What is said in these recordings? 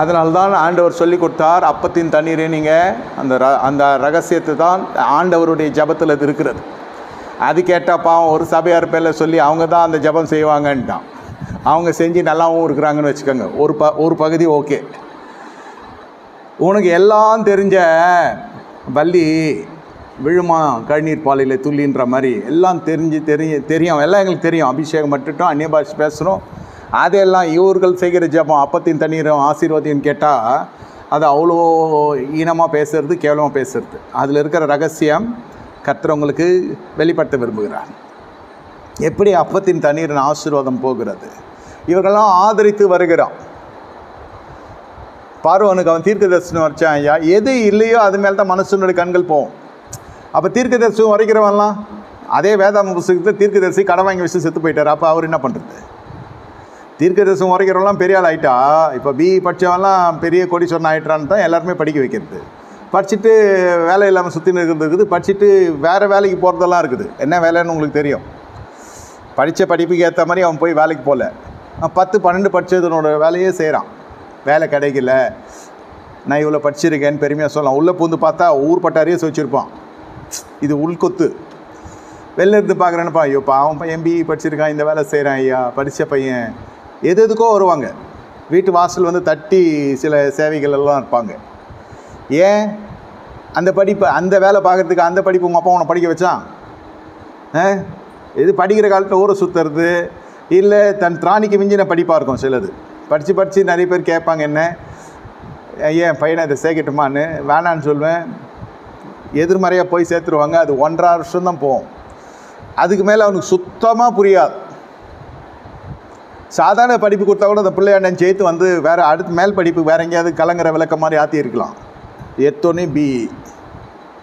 அதனால்தான் ஆண்டவர் சொல்லி கொடுத்தார் அப்பத்தின் தண்ணீரை நீங்கள் அந்த ர அந்த ரகசியத்தை தான் ஆண்டவருடைய ஜபத்தில் அது இருக்கிறது. அது கேட்டால் பாவம் ஒரு சபையார் பேரில் சொல்லி அவங்க தான் அந்த ஜபம் செய்வாங்கன்ட்டான். அவங்க செஞ்சு நல்லாவும் இருக்கிறாங்கன்னு வச்சுக்கோங்க. ஒரு ப ஒரு பகுதி ஓகே. உனக்கு எல்லாம் தெரிஞ்ச வள்ளி விழுமா கழிநீர் பாலையில் துள்ளின்ற மாதிரி எல்லாம் தெரிஞ்சு தெரிய தெரியும். எல்லாம் எங்களுக்கு தெரியும். அபிஷேகம் மட்டும் அந்நிய பாஷை பேசுகிறோம் அதெல்லாம் இவர்கள் செய்கிற ஜபம் அப்பத்தின் தண்ணீரும் ஆசீர்வாதம் கேட்டால் அது அவ்வளோ ஈனமாக பேசுறது கேவலமாக பேசுறது. அதில் இருக்கிற ரகசியம் கத்துறவங்களுக்கு வெளிப்படுத்த விரும்புகிறார். எப்படி அப்பத்தின் தண்ணீரின் ஆசீர்வாதம் போகிறது? இவர்களெல்லாம் ஆதரித்து வருகிறான் பார்வனுக்கு அவன் தீர்க்க தரிசனம் வச்சான் ஐயா எது இல்லையோ அது மேலே தான் மனுஷனுடைய கண்கள் போகும் அப்போ தீர்க்க தரிசனம் வரைக்கிறவன்லாம் அதே வேதாம புஸ்தகத்தை தீர்க்க தரிசி கடை வாங்கி வச்சு செத்து போயிட்டார். அப்போ அவர் என்ன பண்ணுறது தீர்க்க தரிசனம் வரைக்கிறவங்களாம் பெரிய ஆள் ஆயிட்டா? இப்போ பி படித்தவெல்லாம் பெரிய கோடீஸ்வரன் ஆகிட்டான்னு தான் எல்லாருமே படிக்க வைக்கிறது. படிச்சுட்டு வேலை இல்லாமல் சுற்றின்னு இருக்கிறது இருக்குது. படிச்சுட்டு வேறு வேலைக்கு போகிறதெல்லாம் இருக்குது. என்ன வேலைன்னு உங்களுக்கு தெரியும்? படித்த படிப்புக்கு ஏற்ற மாதிரி அவன் போய் வேலைக்கு போகல பத்து பன்னெண்டு படித்ததனோட வேலையே செய்கிறான் வேலை கிடைக்கல. நான் இவ்வளோ படிச்சிருக்கேன்னு பெருமையாக சொல்லலாம். உள்ளே பூந்து பார்த்தா ஊர் பட்டாரியே வச்சுருப்பான். இது உள்கொத்து வெளில இருந்து பார்க்குறேன்னுப்பா ஐயோ அவன் பையன் பிஇ படிச்சிருக்கான். இந்த வேலை செய்கிறான் ஐயா. படித்த பையன். எது எதுக்கோ வருவாங்க. வீட்டு வாசல் வந்து தட்டி சில சேவைகள் எல்லாம் இருப்பாங்க. ஏன்? அந்த படிப்பு அந்த வேலை பார்க்குறதுக்கு அந்த படிப்பு உங்கள் அப்பா உன்னை படிக்க வச்சான் ஆ? இது படிக்கிற காலத்தில் ஊரை சுற்றுறது இல்லை தன் திராணிக்கு மிஞ்சின படிப்பாக இருக்கும் சிலது. படித்து படித்து நிறைய பேர் கேட்பாங்க என்ன? ஏன் பையனை இதை சேர்க்கட்டுமான்னு? வேணான்னு சொல்லுவேன் எதிர்மறையாக போய் சேர்த்துருவாங்க. அது ஒன்றரை வருஷம் தான் போகும். அதுக்கு மேலே அவனுக்கு சுத்தமாக புரியாது. சாதாரண படிப்பு கொடுத்தா கூட அந்த பிள்ளையாண்டன் சேர்த்து வந்து வேறு அடுத்து மேல் படிப்பு வேறு எங்கேயாவது கலங்குற விளக்க மாதிரி ஆற்றியிருக்கலாம் எத்தோன்னே எத்தோனே பிஇ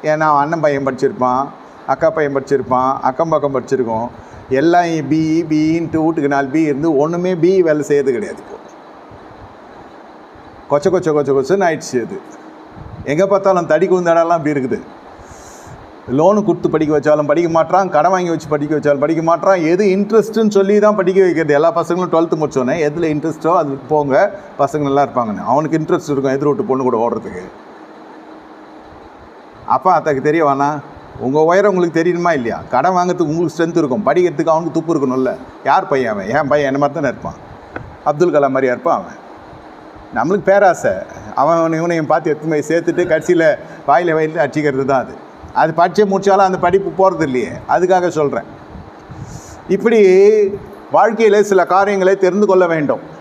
ஏன்னா அண்ணன் பையன் படிச்சிருப்பான் அக்கா பையன் படிச்சிருப்பான் அக்கம் பக்கம் படிச்சிருக்கோம். எல்லாம் பிஇ பிஇன்ட்டு வீட்டுக்கு நாலு பி இருந்து ஒன்றுமே பிஇ வேலை செய்யறது கிடையாது இப்போ. கொச்ச கொச்ச கொச்ச கொச்சன்னு ஆயிடுச்சு அது. எங்கே பார்த்தாலும் தடி குந்தடெல்லாம் அப்படி இருக்குது. லோனு கொடுத்து படிக்க வச்சாலும் படிக்க மாட்டான் கடன் வாங்கி வச்சு படிக்க வச்சாலும் படிக்க மாட்டான் எது இன்ட்ரெஸ்ட்டுன்னு சொல்லி தான் படிக்க வைக்கிறது. எல்லா பசங்களும் டுவெல்த்து முடிச்சோன்னே எதில் இன்ட்ரெஸ்ட்டோ அது போங்க பசங்க நல்லா இருப்பாங்கன்னு. அவனுக்கு இன்ட்ரெஸ்ட் இருக்கும் எதிர் விட்டு பொண்ணு கூட ஓடுறதுக்கு. அப்பா அத்தாக்கு தெரிய வேணா உங்கள் உயரம் உங்களுக்கு தெரியணுமா இல்லையா? கடன் வாங்குறதுக்கு உங்களுக்கு ஸ்ட்ரென்த் இருக்கும். படிக்கிறதுக்கு அவனுக்கு துப்பு இருக்கணும்ல. யார் பையன் அவன்? என் பையன் என்ன மாதிரி தானே இருப்பான். அப்துல் கலாம் மாதிரியா இருப்பான் அவன். நம்மளுக்கு பேராசை. அவன் இவனையும் பார்த்து எத்தனை போய் சேர்த்துட்டு கடைசியில் வாயில் வயலில் அடிச்சிக்கிறது தான் அது. அது படித்தே முடித்தாலும் அந்த படிப்பு போகிறது இல்லையே அதுக்காக சொல்கிறேன் இப்படி வாழ்க்கையில் சில காரியங்களை தெரிந்து கொள்ள வேண்டும்.